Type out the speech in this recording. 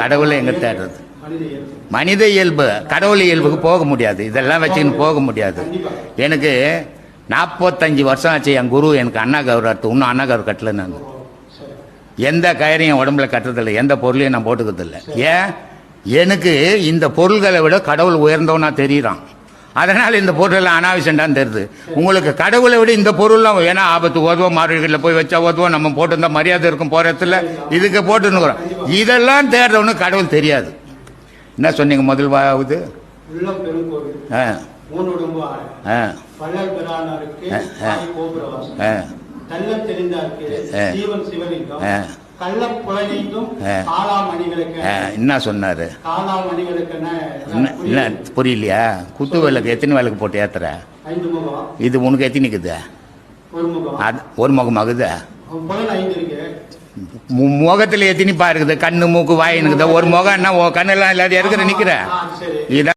கடவுளை எங்க தேடுறது? மனித இயல்பு கடவுள் இயல்புக்கு போக முடியாது. இதெல்லாம் வச்சுக்கின்னு போக முடியாது. எனக்கு நாற்பத்தஞ்சு வருஷம் ஆச்சு என் குரு எனக்கு அண்ணா கௌரவத்து இன்னும் அண்ணா கௌரவ கட்டல நான். எந்த கயிறையும் உடம்புல கட்டுறதில்லை எந்த பொருளையும் நான் போட்டுக்கிறதில்ல ஏன்? எனக்கு இந்த பொருள்களை விட கடவுள் உயர்ந்தவனா தெரியுறான். அதனால் இந்த பொருளெல்லாம் அனாவசியம்டான்னு தெரியுது உங்களுக்கு கடவுளை விட இந்த பொருள்லாம் ஏன்னா ஆபத்து உதவும் மாறுகளில் போய் வச்சா உதவும் நம்ம போட்டிருந்தா மரியாதை இருக்கும் போகிறதுல இதுக்கு போட்டுன்னுக்குறோம். இதெல்லாம் தேடுறவனுக்கு கடவுள் தெரியாது. என்ன சொன்னீங்க முதல் பெருங்கோவில் ஆ. ஆ. பல்லல் பிரானாருக்கு ஆ, ஆ. என்ன சொன்னார்? என்ன புரியலையா? குத்து விளக்கு எத்தனை விளக்கு போட்டு ஏத்துற? இது உனக்கு எத்தனை நிற்குது ஒரு முகம். அது ஒரு முகம் ஆகுது? புலன் ஐந்து இருக்கு. முகத்தில் எத்தனை பா இருக்குது? கண்ணு மூக்கு வாய் இருக்குது ஒரு முகம் என்ன? கண்ணெல்லாம் இல்லாத இருக்கிற சரி. இதான்